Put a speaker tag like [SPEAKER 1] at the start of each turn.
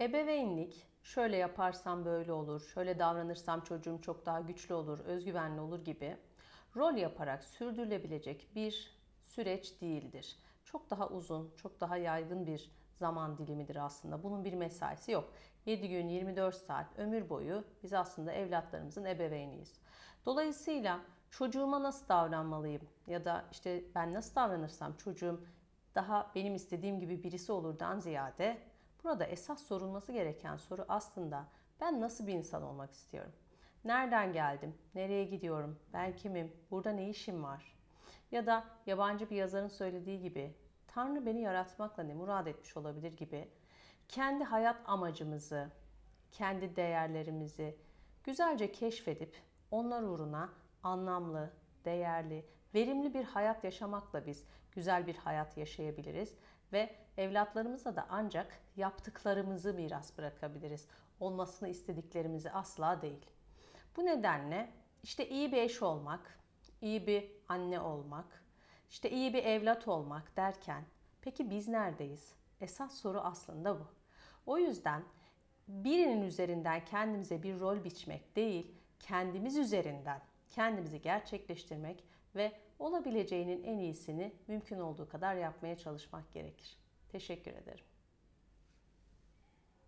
[SPEAKER 1] Ebeveynlik şöyle yaparsam böyle olur, şöyle davranırsam çocuğum çok daha güçlü olur, özgüvenli olur gibi rol yaparak sürdürülebilecek bir süreç değildir. Çok daha uzun, çok daha yaygın bir zaman dilimidir aslında. Bunun bir mesaisi yok. 7 gün 24 saat ömür boyu biz aslında evlatlarımızın ebeveyniyiz. Dolayısıyla çocuğuma nasıl davranmalıyım ya da işte ben nasıl davranırsam çocuğum daha benim istediğim gibi birisi olurdan ziyade burada esas sorulması gereken soru aslında ben nasıl bir insan olmak istiyorum? Nereden geldim? Nereye gidiyorum? Ben kimim? Burada ne işim var? Ya da yabancı bir yazarın söylediği gibi Tanrı beni yaratmakla ne murad etmiş olabilir gibi kendi hayat amacımızı, kendi değerlerimizi güzelce keşfedip onlar uğruna anlamlı, değerli, verimli bir hayat yaşamakla biz güzel bir hayat yaşayabiliriz ve evlatlarımıza da ancak yaptıklarımızı miras bırakabiliriz. Olmasını istediklerimizi asla değil. Bu nedenle işte iyi bir eş olmak, iyi bir anne olmak, işte iyi bir evlat olmak derken peki biz neredeyiz? Esas soru aslında bu. O yüzden birinin üzerinden kendimize bir rol biçmek değil, kendimiz üzerinden kendimizi gerçekleştirmek ve olabileceğinin en iyisini mümkün olduğu kadar yapmaya çalışmak gerekir. Teşekkür ederim.